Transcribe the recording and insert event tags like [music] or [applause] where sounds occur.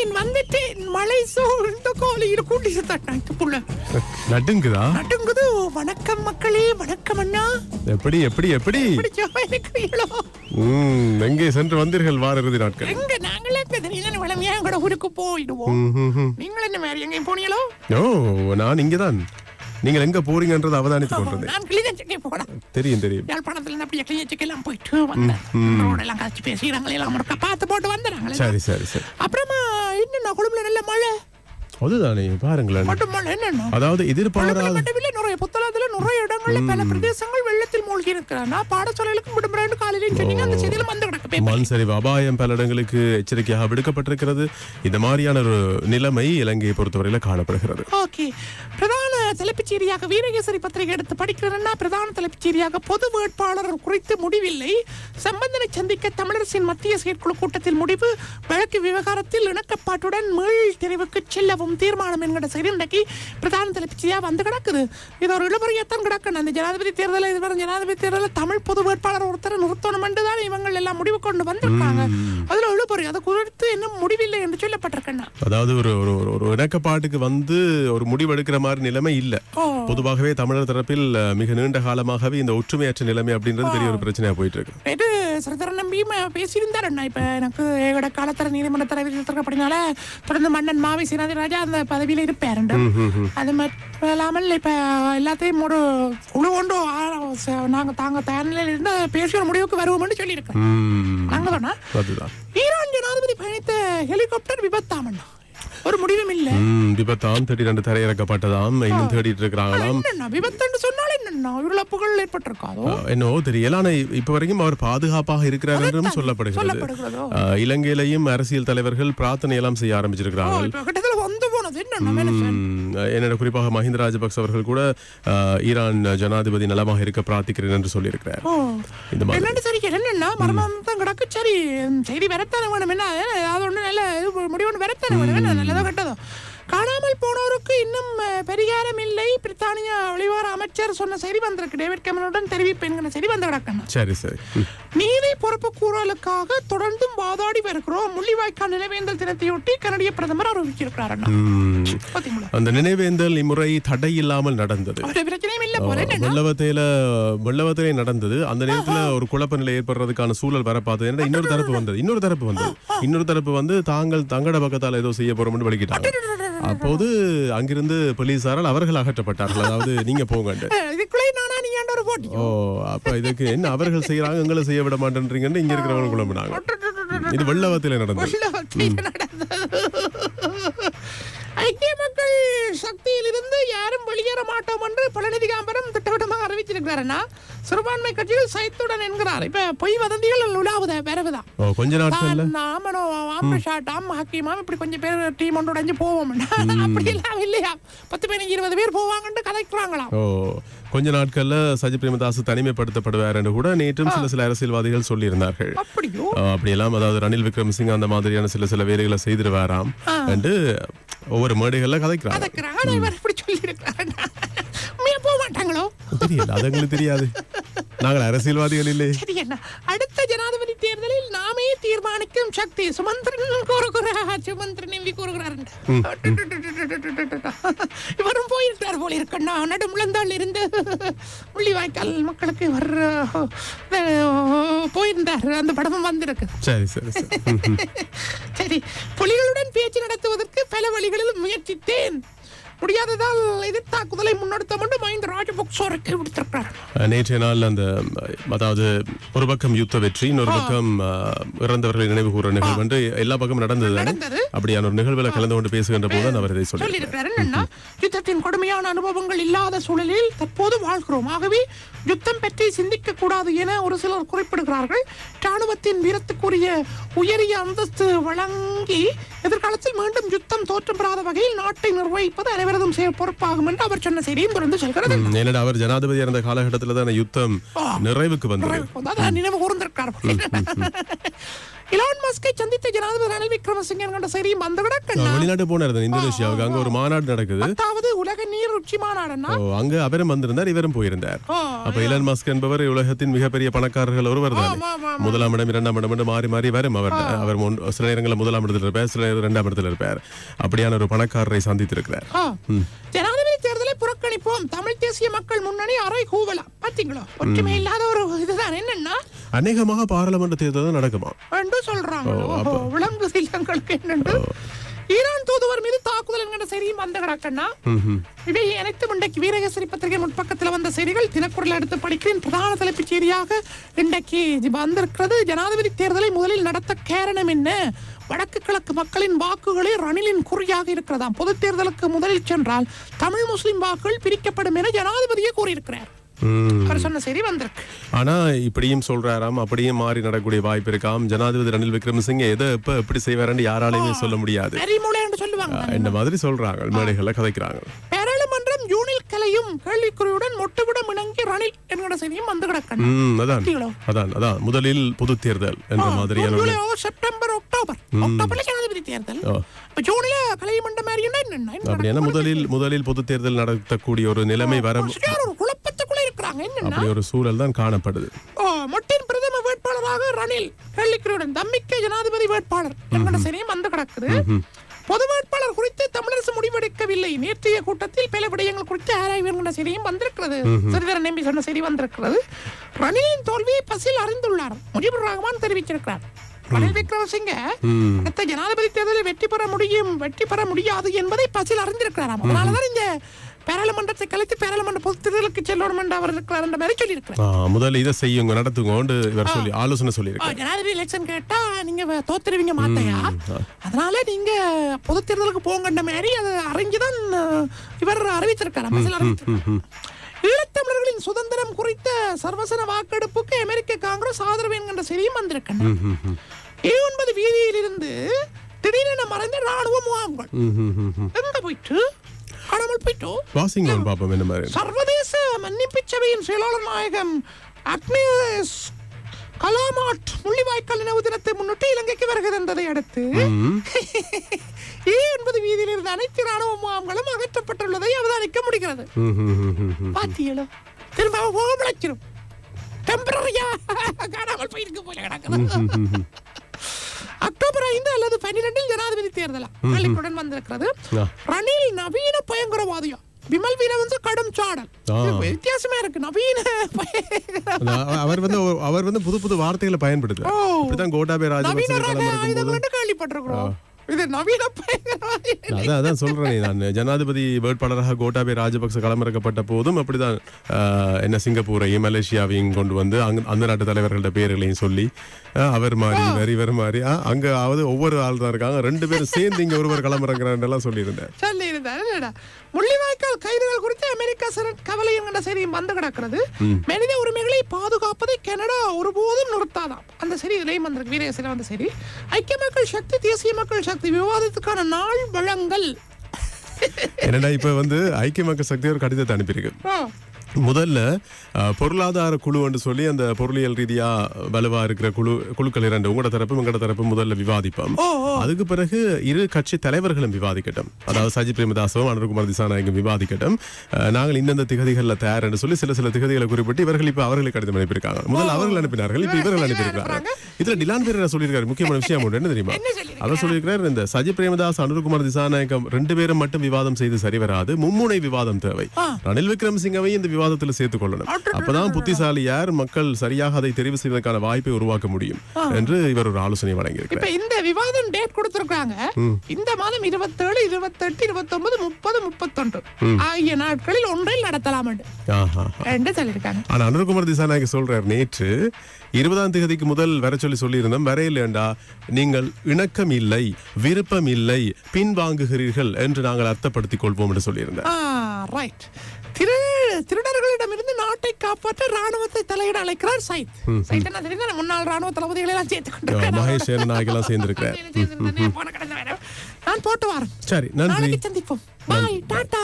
வந்துட்டேன் வந்துட்டேன் மலை சூழ்ந்த கோழியில் கூட்டி தட்டாங்க புள்ள. நடுங்குதா? நடுங்குது. வணக்கம் மக்களே வணக்கம் அண்ணா. எப்படி எப்படி எப்படி? இருக்கிறீங்களோ ம், எங்கே சென்று வந்தீர்கள் வார இறுதி நாட்கள்? எங்க நாங்களே திடீர்னு வளமையா எங்கட ஊருக்கு போயிடுவோம். நீங்கள் என்ன மாதிரி எங்கேயும் போனீங்களோ? ஓ நான் இங்கதான். நீங்கள் எங்க போறீங்கன்றது அவதானித்துக் கொண்டிருந்தேன். நான் கிளிநொச்சிக்கே போனேன் தெரியும் தெரியும். யாழ்ப்பாணத்துல இருந்து அப்படியே கிளிநொச்சிக்கு எல்லாம் போயிட்டு வந்தேன். எல்லாம் கழிச்சு பேசிக்கிறாங்களே எல்லாம் ஒருக்கா பார்த்து போட்டு வந்துடுறாங்களே. சரி சரி சரி. அப்புறமா என்னண்ணா குழும்புல நல்ல மழை. அதுதானே பாருங்களேன். அதாவது எதிர்பாராத நிறைய புத்தளத்துல நிறைய இடங்கள்ல பல பிரதேசங்கள் வெள்ளத்தில் மூழ்கி இருக்கிறானா பாடசாலைகளுக்கும் விடுமுறைன்னு காலையிலையும் சொன்னீங்க அந்த செய்தியில வந்து கிடக்கு. மண் சரிவு அபாயம் பல இடங்களுக்கு எச்சரிக்கையாக விடுக்கப்பட்டிருக்கிறது. இந்த மாதிரியான ஒரு நிலைமை இலங்கையை பொறுத்தவரையில காணப்படுகிறது. ஓகே. பிரதான தலைப்புச் செய்தியாக வீரகேசரி பத்திரிகை எடுத்து படிக்கிறேன்னா பிரதான தலைப்புச் செய்தியாக பொது வேட்பாளர் குறித்து முடிவில்லை. சம்பந்தனை சந்திக்க தமிழரசின் மத்திய செயற்குழு கூட்டத்தில் முடிவு. வழக்கு விவகாரத்தில் இணக்கப்பாட்டுடன் மீள் தெரிவுக்கு செல்லவும் தீர்மானம் என்கிற செய்தி இன்றைக்கு பிரதான தலைப்புச் செய்தியாக வந்து கிடக்குது. இது ஒரு இழுபறியத்தான் கிடக்கணும் அந்த ஜனாதிபதி தேர்தலில் இதுவரை ஜனாதிபதி தேர்தலில் தமிழ் பொது வேட்பாளர் ஒருத்தர் நிறுத்தணும் என்று தான் இவங்க எல்லாம் முடிவு கொண்டு வந்திருக்காங்க. அதுல இழுபறி அது குறித்து இன்னும் முடிவில்லை என்று சொல்லப்பட்டிருக்கேன் அதாவது ஒரு ஒரு ஒரு- ஒரு இணக்கப்பாட்டுக்கு வந்து ஒரு முடிவெடுக்கிற மாதிரி நிலைமை இல்ல. ஓ. பொதுவாகவே தமிழர் தரப்பில் மிக நீண்ட காலமாகவே இந்த ஒற்றுமையற்ற நிலைமை அப்படின்றது பெரிய ஒரு பிரச்சனையா போயிட்டு இருக்கு இது சிறிதரன் நம்பியும் பேசியிருந்தார் அண்ணா. இப்ப எனக்கு ஏகட காலத்தர நீதிமன்ற தலைவர் இருக்கிறபடினால தொடர்ந்து மன்னன் மாவி சீனாதி ராஜா அந்த பதவியில இருப்பார் அது மட்டும் இல்லாமல் இப்ப எல்லாத்தையும் ஒரு குழு கொண்டு ஆ- ச- நாங்க தாங்க தயாரில் இருந்து பேசி ஒரு முடிவுக்கு வருவோம்னு சொல்லியிருக்கோம் ம், நாங்க தானா அதுதான். ஈரான் ஜனாதிபதி பயணித்த ஹெலிகாப்டர் விபத்தாமண்ணா ஒரு முடிவும் இல்ல. விபத்தாம் திடீரென்று தரையிறக்கப்பட்டதாம். இன்னும் தேடிட்டு இருக்கிறாங்களாம் விபத்துன்னு சொன்னால் என்னண்ணா இழப்புகள் ஏற்பட்டிருக்காதோ என்னவோ தெரியல. ஆனா இப்ப வரைக்கும் அவர் பாதுகாப்பாக இருக்கிறார் என்றும் சொல்லப்படுகிறது. இலங்கையிலையும் அரசியல் தலைவர்கள் பிரார்த்தனை எல்லாம் செய்ய இப்ப கிட்டத்தட்ட வந்து போனது. என்னண்ணா என்னோட குறிப்பாக மஹிந்த ராஜபக்ச அவர்கள் கூட ஈரான் ஜனாதிபதி நலமாக இருக்க பிரார்த்திக்கிறேன் என்று சொல்லியிருக்கிறார். இந்த மாதிரி. என்னன்னு சரி என்னன்னா மர்மம் தான் கிடக்கு. சரி செய்தி வரத்தானே வேணும் என்ன அது ஒண்ணு நல்ல முடிவு ஒன்று வரத்தானே வேணும் என்ன நல்லதோ கெட்டதோ. காணாமல் போனோருக்கு இன்னும் பரிகாரம் இல்லை. பிரித்தானிய வெளிவார அமைச்சர் சொன்ன செய்தி வந்திருக்கு. டேவிட் கேமரனுடன் தெரிவிப்பேன் செய்தி வந்து கிடக்கணும் சரி சரி. நீதி பொறுப்பு கூறலுக்காக தொடர்ந்தும் வாதாடி வருகிறோம். முள்ளிவாய்க்கால் நினைவேந்தல் தினத்தையொட்டி கனடிய பிரதமர் அறிவிச்சிருக்கிறார் அந்த நினைவேந்தல் இம்முறை தடை இல்லாமல் நடந்தது வெள்ளவத்தையில வெள்ளவத்திலே நடந்தது. அந்த நேரத்துல ஒரு குழப்ப நிலை ஏற்படுறதுக்கான சூழல் வர பார்த்தது. ஏன்னா இன்னொரு தரப்பு வந்தது. இன்னொரு தரப்பு வந்தது. இன்னொரு தரப்பு வந்து தாங்கள் தங்கட பக்கத்தால் ஏதோ செய்ய போறோம்னு வெளிக்கிட்டாங்க அப்போது அங்கிருந்து போலீசாரால் அவர்கள் அகற்றப்பட்டார்கள். அதாவது நீங்க போட்டி ஓ அப்ப இதுக்கு என்ன அவர்கள் செய்யறாங்க எங்களை செய்ய விட மாட்டேன்றீங்கன்னு இங்க இருக்கிறவங்க குழம்பினாங்க. இது வெள்ளவத்திலே நடந்தது. ஐக்கிய மக்கள் சக்தியிலிருந்து யாரும் வெளியேற மாட்டோம் என்று பழனிதி காம்பரம் திட்டவட்டமாக அறிவிச்சிருக்கிறாருன்னா சிறுபான்மை கட்சிகள் சைத்துடன் என்கிறார். இப்ப பொய் வதந்திகள் உலாவுத ஓ கொஞ்ச நாட்கள்ல நாமனோ ஆம்ரஷாட் ஆம் ஹக்கீமாம் இப்படி கொஞ்சம் பேர் டீம் ஒன்று உடைஞ்சு போவோம். [laughs] அப்படி எல்லாம் இல்லையா? பத்து பதினஞ்சு இருபது பேர் போவாங்கன்னு கதைக்கிறாங்களாம் கொஞ்ச நாட்கள்ல சஜி பிரேமதாஸ் தனிமைப்படுத்தப்படுவார் என்று கூட நேற்றும் சில சில அரசியல்வாதிகள் சொல்லியிருந்தார்கள். அப்படியெல்லாம் அதாவது ரணில் விக்ரமசிங்க அந்த மாதிரியான சில சில வேலைகளை செய்திருவாராம் என்று ஒவ்வொரு மேடைகள்ல கதைக்கிறாங்க கதைக்கிறாங்க ஆனா இவர் இப்படி சொல்லி இருக்கிறாரு உண்மையா போக மாட்டாங்களோ தெரியல அது எங்களுக்கு தெரியாது. நாங்கள் அரசியல்வாதிகள் இல்லை. சரி என்ன அடுத்த ஜனாதிபதி தேர்தலில் நாமே தீர்மானிக்கும் சக்தி சுமந்திரன் கூறுகிறார் சுமந்திரன் எம்பி கூறுகிறார் இவரும் போயிருக்கிறார் போல இருக்கண்ணா நடுமுழந்தாள் இருந்து முள்ளிவாய்க்கால் மக்களுக்கு இவர் அஹ், போயிருந்தார். அந்த படமும் வந்திருக்கு. சரி சரி சரி. [laughs] புலிகளுடன் பேச்சு நடத்துவதற்கு பல வழிகளில் முயற்சித்தேன். முடியாததால் எதிர்த்தாக்குதலை முன்னெடுத்த மட்டும் மஹிந்த ராஜபக்ச அறிக்கை விடுத்திருக்கிறார். நேற்றைய நாள் அந்த அதாவது ஒரு பக்கம் யுத்த வெற்றி இன்னொரு பக்கம் இறந்தவர்களை நினைவு கூற நிகழ்வு என்று எல்லா பக்கமும் நடந்தது. அப்படியான ஒரு நிகழ்வுல கலந்து கொண்டு பேசுகின்ற போது அவர் இதை சொல்லி சொல்லியிருக்கிறார். என்னன்னா யுத்தத்தின் கொடுமையான அனுபவங்கள் இல்லாத சூழலில் தற்போது வாழ்கிறோம். ஆகவே யுத்தம் பற்றி சிந்திக்க கூடாது என ஒரு சிலர் குறிப்பிடுகிறார்கள். ராணுவத்தின் வீரத்துக்குரிய உயரிய அந்தஸ்து வழங்கி எதிர்காலத்தில் மீண்டும் யுத்தம் தோற்றம் பெறாத வகையில் நாட்டை நிர்வகிப்பது அனைவரதும் பொறுப்பாகும் என்று அவர் சொன்ன செய்தியும் தொடர்ந்து செல்கிறது. ம், ஏனடா அவர் ஜனாதிபதி இருந்த காலகட்டத்தில் தான் யுத்தம் நிறைவுக்கு வந்தது? நினைவு கூர்ந்திருக்கார். இலான் மஸ்கை சந்தித்த ஜனாதிபதி ரணில் விக்ரமசிங்க என்கின்ற செய்தியும் வந்து கிடக்கண்ணா வெளிநாட்டு போனார் இந்தோனேஷியாவுக்கு அங்க ஒரு மாநாடு நடக்குது. பத்தாவது உலக நீர் உச்சி மாநாடுன்னா? அங்க அவரும் வந்திருந்தார் இவரும் போயிருந்தார். அப்ப இலன் மஸ்க் என்பவர் உலகத்தின் மிகப்பெரிய பணக்காரர்கள் ஒருவர் தானே. முதலாம் இடம் இரண்டாம் இடம் என்று மாறி மாறி வரும் அவர். அவர் சில நேரங்களில் முதலாம் இடத்துல இருப்பார் சில நேரம் இரண்டாம் இடத்துல இருப்பார். அப்படியான ஒரு பணக்காரரை சந்தித்திருக்கிறார். ஜனாதிபதி புறக்கணிப்போம் தமிழ் தேசிய மக்கள் முன்னணி அறை கூவலாம் பாத்தீங்களா? ஒற்றுமை இல்லாத ஒரு இதுதான். என்னன்னா? அநேகமாக பாராளுமன்ற தேர்தல் நடக்குமா என்று சொல்றாங்க. விளங்குது இல்லங்களுக்கு என்னண்டு ஈரான் தூதுவர் மீது தாக்குதல் என்கிற செய்தியும் வந்த கிடக்கண்ணா இவை அனைத்தும் இன்றைக்கு வீரகேசரி பத்திரிகை முற்பக்கத்தில் வந்த செய்திகள். தினக்குரல் எடுத்து படிக்கிறேன். பிரதான தலைப்புச் செய்தியாக இன்றைக்கு வந்திருக்கிறது. ஜனாதிபதி தேர்தலை முதலில் நடத்த காரணம் என்ன? வடக்கு கிழக்கு மக்களின் வாக்குகளே ரணிலின் குறியாக இருக்கிறதாம். பொது தேர்தலுக்கு முதலில் சென்றால் தமிழ் முஸ்லிம் வாக்குகள் பிரிக்கப்படும் என ஜனாதிபதியே கூறியிருக்கிறார். ஆனா இப்படியும் சொல்றாராம் அப்படியும் மாறி நடக்கக்கூடிய வாய்ப்பு இருக்காம் ஜனாதிபதி ரணில் விக்ரமசிங்கே எதை எப்ப எப்படி செய்வாருன்னு யாராலையுமே சொல்ல முடியாது. இந்த மாதிரி சொல்றாங்க? மேடைகள்ல கதைக்கிறாங்க. பாராளுமன்றம் யூனில் கலையும் கேள்விக்குறியுடன் மொட்டுவிடம் இணங்கி ரணில் என்கிற செய்தியும் வந்து கிடக்கணும். ம் அதான். பார்த்தீங்களோ? அதான் அதான். முதலில் பொது தேர்தல் என்ற மாதிரியான செப்டம்பர் அக்டோபர் அக்டோபர்ல ஜனாதிபதி தேர்தல். ஜூனில மாதிரி முதலில் முதலில் பொது தேர்தல் நடத்தக்கூடிய ஒரு நிலைமை வர குழப்பத்துக்குள்ள இருக்கிறாங்க. அப்படி ஒரு சூழல் தான் காணப்படுது. மொட்டின் பிரதம வேட்பாளராக ரணில் கேள்விக்குறியுடன் தம்மிக்க ஜனாதிபதி வேட்பாளர். என்கிற செய்தியும் வந்து கிடக்குது. பொது வேட்பாளர் குறித்து தமிழரசு முடிவெடுக்கவில்லை. நேற்றைய கூட்டத்தில் பல விடயங்கள் குறித்து ஆராய்வு என்கிற செய்தியும் வந்திருக்கிறது. சிறிதர நம்பி சொன்ன செய்தி வந்திருக்கிறது. ரணிலின் தோல்வியை பசில் அறிந்துள்ளார். முஜிபுர் ரஹ்மான் தெரிவிச்சிருக்கிறார் ரணில் விக்ரமசிங்க அடுத்த ஜனாதிபதி தேர்தலில் வெற்றி பெற முடியும் வெற்றி பெற முடியாது என்பதை பசில் அறிந்திருக்கிறாராம். அதனாலதான் இந்த பாராளுமன்றத்தை கலைத்து பாராளுமன்ற பொது தேர்தலுக்கு செல்லணும் அவர் இருக்கிறார் என்ற மாதிரி சொல்லியிருக்கிறார். முதல்ல இதை செய்யுங்க நடத்துங்கோண்டு இவர் சொல்லி ஆலோசனை சொல்லியிருக்காரு ஜனாதிபதி எலெக்ஷன் கேட்டா நீங்க தோத்துருவீங்க மாட்டையா அதனால நீங்க பொது தேர்தலுக்கு போங்கன்ற மாதிரி அதை அறிஞ்சுதான் இவர் அமைச்சர் அறிவிச்சிருக்காரு. ஈழத்தமிழர்களின் சுதந்திரம் குறித்த சர்வசன வாக்கெடுப்புக்கு அமெரிக்க காங்கிரஸ் ஆதரவு என்கின்ற செய்தியும் வந்திருக்கின்றன. ஒன்பது வீதியில் இருந்து திடீரென மறைந்த ராணுவ முகாம்கள். எங்க போயிட்டு காணாமல் போயிட்டோ? வாசிங்க பாப்போம் என்ன மாதிரி. சர்வதேச மன்னிப்பு சபையின் செயலாளர் நாயகம் அக்னேஸ் கலாமாட் முள்ளிவாய்க்கால் நினைவு தினத்தை முன்னிட்டு இலங்கைக்கு வருகிறது என்பதை அடுத்து [laughs] ஏ என்பது வீதியில் இருந்த அனைத்து ராணுவ முகாம்களும் அகற்றப்பட்டுள்ளதை அவதானிக்க முடிகிறது. பாத்தியலோ திரும்ப முளைச்சிரும் டெம்பரரியா காணாமல் போயிருக்கு போல கிடக்குது. ஐந்து அல்லது பன்னிரெண்டில் ஜனாதிபதி தேர்தலா. பள்ளிக்குடன் வந்திருக்கிறது. ரணில் நவீன பயங்கரவாதியா? விமல் வீரவன்ச கடும் சாடல். வித்தியாசமா இருக்கு. நவீன அவர் வந்து அவர் வந்து புது புது வார்த்தைகளை பயன்படுத்துவார் ஓ. இப்படிதான் கோட்டாபே ராஜபக்சே கேள்விப்பட்டிருக்கிறோம். இது நவீன அதான் அதான் சொல்றேனே நான். ஜனாதிபதி வேட்பாளராக கோட்டாபே ராஜபக்ச களமிறக்கப்பட்ட போதும் அப்படிதான் என்ன சிங்கப்பூரையும் மலேசியாவையும் கொண்டு வந்து அங்க அந்த நாட்டு தலைவர்கள்ட்ட பேர்களையும் சொல்லி அவர் மாதிரி இவர் இவர் மாதிரி அங்க அவது ஒவ்வொரு ஆள் தான் இருக்காங்க. ரெண்டு பேரும் சேர்ந்து இங்க ஒருவர் களமிறங்குறாருன்னு சொல்லியிருந்தேன். சொல்லி இருந்தார் முள்ளிவாய்க்கால் கைதுகள் குறித்து அமெரிக்கா செனட் கவலை என்கிற செய்தியும் வந்து கிடக்கிறது. மனித உரிமைகளை பாதுகாப்பதை கனடா ஒருபோதும் நிறுத்தாதாம். அந்த சரி இதுலயும் வந்திருக்கு. வீரேசில வந்த சரி ஐக்கிய மக்கள் சக்தி தேசிய மக்கள் சக்தி விவாதத்துக்கான நாள் வழங்கல். என்னடா இப்ப வந்து ஐக்கிய மக்கள் சக்தி ஒரு கடிதத்தை அனுப்பியிருக்கு. முதல்ல பொருளாதார குழு என்று சொல்லி அந்த பொருளியல் ரீதியா வலுவா இருக்கிற குழு குழுக்கள் இரண்டு உங்களோட தரப்பு உங்களோட தரப்பு முதல்ல விவாதிப்போம். அதுக்கு பிறகு இரு கட்சி தலைவர்களும் விவாதிக்கட்டும். அதாவது சஜி பிரேமதாசவும் அனுர்குமார் திசாநாயகம் விவாதிக்கட்டும். நாங்கள் இந்தந்த திகதிகள்ல தயார் என்று சொல்லி சில சில திகதிகளை குறிப்பிட்டு இவர்கள் இப்ப அவர்களுக்கு கடிதம் அனுப்பியிருக்காங்க. முதல்ல அவர்கள் அனுப்பினார்கள் இப்ப இவர்கள் அனுப்பியிருக்காங்க இதுல டிலான் பேர் சொல்லியிருக்காரு? முக்கியமான விஷயம் என்ன தெரியுமா? அவர் சொல்லியிருக்கிறார் இந்த சஜி பிரேமதாஸ் அனுர்குமார் திசாநாயகம் ரெண்டு பேரும் மட்டும் விவாதம் செய்து சரி வராது. மும்முனை விவாதம் தேவை. ரணில் விக்ரமசிங்கவை இந்த விவாதத்தில் சேர்த்துக் கொள்ளணும். அப்பதான் புத்திசாலி யார் மக்கள் சரியாக அதை தெரிவு செய்வதற்கான வாய்ப்பை உருவாக்க முடியும் என்று இவர் ஒரு ஆலோசனை வழங்கியிருக்கிறார். இந்த விவாதம் டேட் கொடுத்திருக்காங்க இந்த மாதம் இருபத்தேழு இருபத்தெட்டு இருபத்தொன்பது முப்பது முப்பத்தொன்று. ஆகிய நாட்களில் ஒன்றில் நடத்தலாம் என்று. சொல்லியிருக்காங்க. ஆனா அனுர்குமார் திசாநாயக சொல்றார் நேற்று இருபதாம் தேதிக்கு முதல் வர சொல்லி சொல்லியிருந்தோம் வரையிலேண்டா நீங்கள் இணக்கம் இல்லை விருப்பம் இல்லை பின்வாங்குகிறீர்கள் என்று நாங்கள் அர்த்தப்படுத்திக் கொள்வோம் என்று சொல்லியிருந்தார். ரைட் திரு திருடர்களிடமிருந்து நாட்டை காப்பாற்ற ராணுவத்தை தலையிட அழைக்கிறார் சைத். சைத் என்ன தெரியுது முன்னாள் ராணுவ தளபதிகளை எல்லாம் சேர்த்து கொண்டு மகேஷ் போன கடந்த வாரம் நான் போட்டு வரேன். சரி நன்றி. சந்திப்போம். பாய் டாடா.